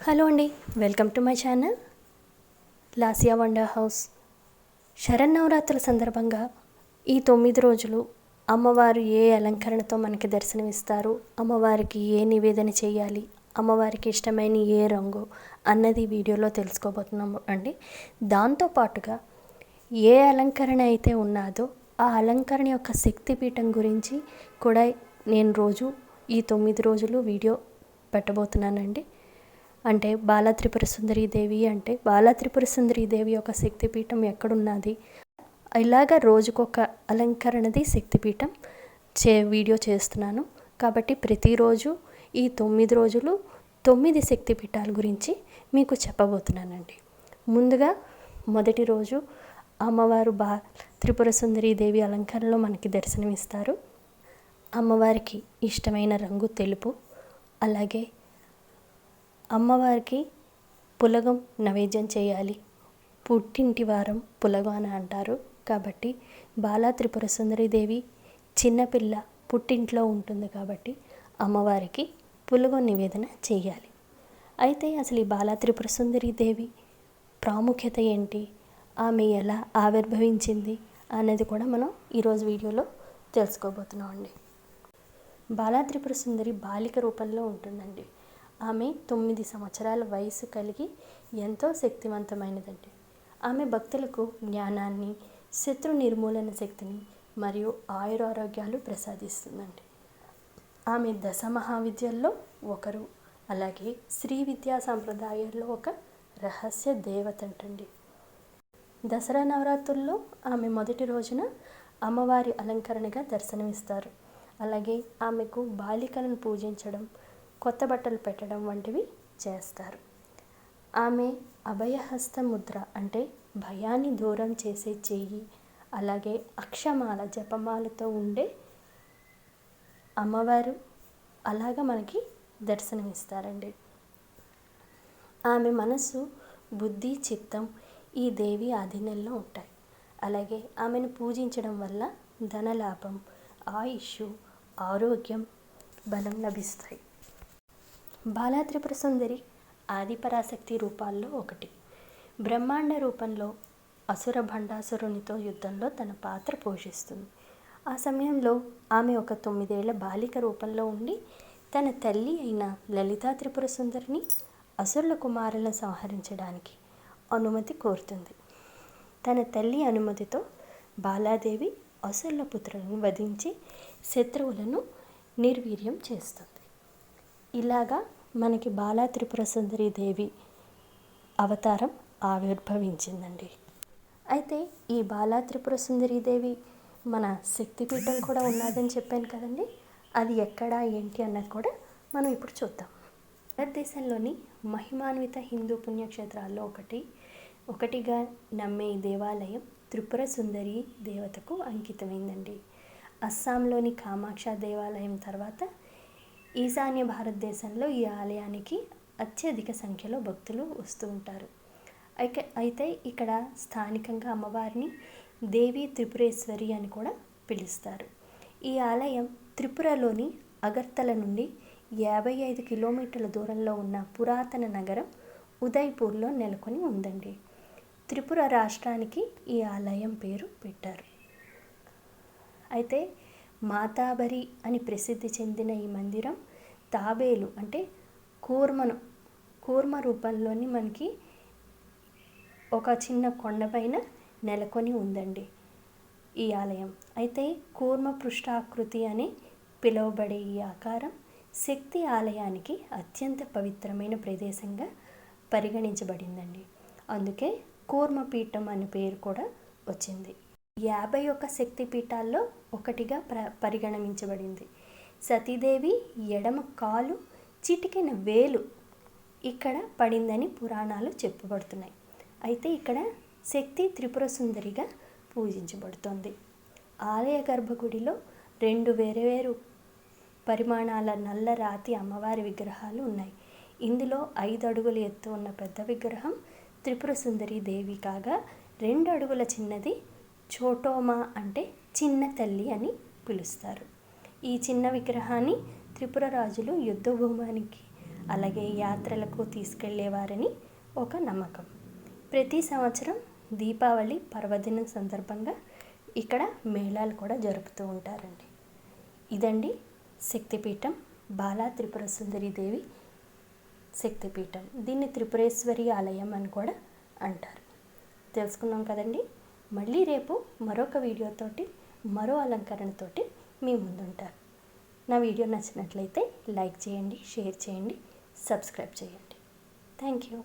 Hello అండి welcome to my channel. లాసియా wonder house. శరన్నవరాత్రుల సందర్భంగా ఈ తొమ్మిది రోజులు అమ్మవారు ఏ అలంకరణతో మనకి దర్శనమిస్తారు అమ్మవారికి ఏ నివేదన చేయాలి అమ్మవారికి ఇష్టమైన ఏ రంగు అన్నది వీడియోలో తెలుసుకోబోతున్నాము అండి. దాంతోపాటుగా ఏ అలంకరణ అయితే ఉన్నదో ఆ అలంకరణ యొక్క శక్తిపీఠం గురించి కూడా నేను రోజు ఈ తొమ్మిది రోజులు వీడియో పెట్టబోతున్నానండి. అంటే బాలత్రిపుర సుందరి దేవి అంటే బాలత్రిపుర సుందరి దేవి యొక్క శక్తిపీఠం ఎక్కడున్నది? ఇలాగ రోజుకొక అలంకరణది శక్తిపీఠం చే వీడియో చేస్తున్నాను. కాబట్టి ప్రతిరోజు ఈ తొమ్మిది రోజులు తొమ్మిది శక్తిపీఠాల గురించి మీకు చెప్పబోతున్నానండి. ముందుగా మొదటి రోజు అమ్మవారు బా త్రిపుర సుందరి దేవి అలంకరణలో మనకి దర్శనమిస్తారు. అమ్మవారికి ఇష్టమైన రంగు తెలుపు అలాగే అమ్మవారికి పులగం నైవేద్యం చేయాలి. పుట్టింటి వారం పులగం అని అంటారు. కాబట్టి బాలా త్రిపుర సుందరి దేవి చిన్నపిల్ల పుట్టింట్లో ఉంటుంది కాబట్టి అమ్మవారికి పులగం నివేదన చేయాలి. అయితే అసలు ఈ బాలా త్రిపుర సుందరి దేవి ప్రాముఖ్యత ఏంటి? ఆమె ఎలా ఆవిర్భవించింది అనేది కూడా మనం ఈరోజు వీడియోలో తెలుసుకోబోతున్నాం అండి బాలా త్రిపుర సుందరి బాలిక రూపంలో ఉంటుందండి. ఆమె తొమ్మిది సంవత్సరాల వయసు కలిగి ఎంతో శక్తివంతమైనదండి. ఆమె భక్తులకు జ్ఞానాన్ని శత్రు నిర్మూలన శక్తిని మరియు ఆయురారోగ్యాలు ప్రసాదిస్తుందండి. ఆమె దశ మహావిద్యల్లో ఒకరు అలాగే శ్రీ విద్యా సంప్రదాయాల్లో ఒక రహస్య దేవత అంటండి దసరా నవరాత్రుల్లో ఆమె మొదటి రోజున అమ్మవారి అలంకరణగా దర్శనమిస్తారు. అలాగే ఆమెకు బాలికలను పూజించడం కొత్త బట్టలు పెట్టడం వంటివి చేస్తారు. ఆమె అభయహస్త ముద్ర అంటే భయాన్ని దూరం చేసే చెయ్యి అలాగే అక్షమాల జపమాలతో ఉండే అమ్మవారు అలాగ మనకి దర్శనమిస్తారండి. ఆమె మనసు బుద్ధి చిత్తం ఈ దేవి ఆధీనంలో ఉంటాయి. అలాగే ఆమెను పూజించడం వల్ల ధనలాభం ఆయుష్ ఆరోగ్యం బలం లభిస్తాయి. బాలాత్రిపుర సుందరి ఆదిపరాశక్తి రూపాల్లో ఒకటి. బ్రహ్మాండ రూపంలో అసుర భండాసురునితో యుద్ధంలో తన పాత్ర పోషిస్తుంది. ఆ సమయంలో ఆమె ఒక తొమ్మిదేళ్ళ బాలిక రూపంలో ఉండి తన తల్లి అయిన లలితా త్రిపుర సుందరిని అసురుల కుమారులను సంహరించడానికి అనుమతి కోరుతుంది. తన తల్లి అనుమతితో బాలాదేవి అసురుల పుత్రులను వధించి శత్రువులను నిర్వీర్యం చేస్తుంది. ఇలాగా మనకి బాలా త్రిపుర సుందరి దేవి అవతారం ఆవిర్భవించిందండి. అయితే ఈ బాలా త్రిపుర సుందరి దేవి మన శక్తిపీఠం కూడా ఉన్నదని చెప్పాను కదండి. అది ఎక్కడ ఏంటి అన్నది కూడా మనం ఇప్పుడు చూద్దాం. భారతదేశంలోని మహిమాన్విత హిందూ పుణ్యక్షేత్రాల్లో ఒకటి ఒకటిగా నమ్మే ఈ దేవాలయం త్రిపుర సుందరి దేవతకు అంకితమైందండి. అస్సాంలోని కామాక్ష దేవాలయం తర్వాత ఈశాన్య భారతదేశంలో ఈ ఆలయానికి అత్యధిక సంఖ్యలో భక్తులు వస్తూ ఉంటారు. అయితే అయితే ఇక్కడ స్థానికంగా అమ్మవారిని దేవి త్రిపురేశ్వరి అని కూడా పిలుస్తారు. ఈ ఆలయం త్రిపురలోని అగర్తల నుండి యాభై ఐదు కిలోమీటర్ల దూరంలో ఉన్న పురాతన నగరం ఉదయ్పూర్లో నెలకొని ఉందండి. త్రిపుర రాష్ట్రానికి ఈ ఆలయం పేరు పెట్టారు. అయితే మాతాబరి అని ప్రసిద్ధి చెందిన ఈ మందిరం తాబేలు అంటే కూర్మను కూర్మ రూపంలోని మనకి ఒక చిన్న కొండపైన నెలకొని ఉందండి ఈ ఆలయం. అయితే కూర్మ పృష్ఠాకృతి అని పిలువబడే ఈ ఆకారం శక్తి ఆలయానికి అత్యంత పవిత్రమైన ప్రదేశంగా పరిగణించబడిందండి. అందుకే కూర్మపీఠం అనే పేరు కూడా వచ్చింది. యాభై ఒక్క శక్తి పీఠాల్లో ఒకటిగా ప్ర పరిగణించబడింది. సతీదేవి ఎడమ కాలు చిటికెన వేలు ఇక్కడ పడిందని పురాణాలు చెప్పబడుతున్నాయి. అయితే ఇక్కడ శక్తి త్రిపుర సుందరిగా పూజించబడుతోంది. ఆలయ గర్భగుడిలో రెండు వేరువేరు పరిమాణాల నల్ల రాతి అమ్మవారి విగ్రహాలు ఉన్నాయి. ఇందులో ఐదు అడుగుల ఎత్తు ఉన్న పెద్ద విగ్రహం త్రిపుర సుందరి దేవి కాగా రెండు అడుగుల చిన్నది ఛోటోమా అంటే చిన్న తల్లి అని పిలుస్తారు. ఈ చిన్న విగ్రహాన్ని త్రిపుర రాజులు యుద్ధభూమానికి అలాగే యాత్రలకు తీసుకెళ్ళేవారని ఒక నమ్మకం. ప్రతి సంవత్సరం దీపావళి పర్వదినం సందర్భంగా ఇక్కడ మేళాలు కూడా జరుపుతూ ఉంటారండి. ఇదండి శక్తిపీఠం బాలా త్రిపుర సుందరి దేవి శక్తిపీఠం. దీన్ని త్రిపురేశ్వరి ఆలయం అని కూడా అంటారు. తెలుసుకున్నాం కదండి? మళ్ళీ రేపు మరొక వీడియోతోటి మరో అలంకరణతోటి మీ ముందుంటారు. నా వీడియో నచ్చినట్లయితే లైక్ చేయండి షేర్ చేయండి సబ్స్క్రైబ్ చేయండి. Thank you.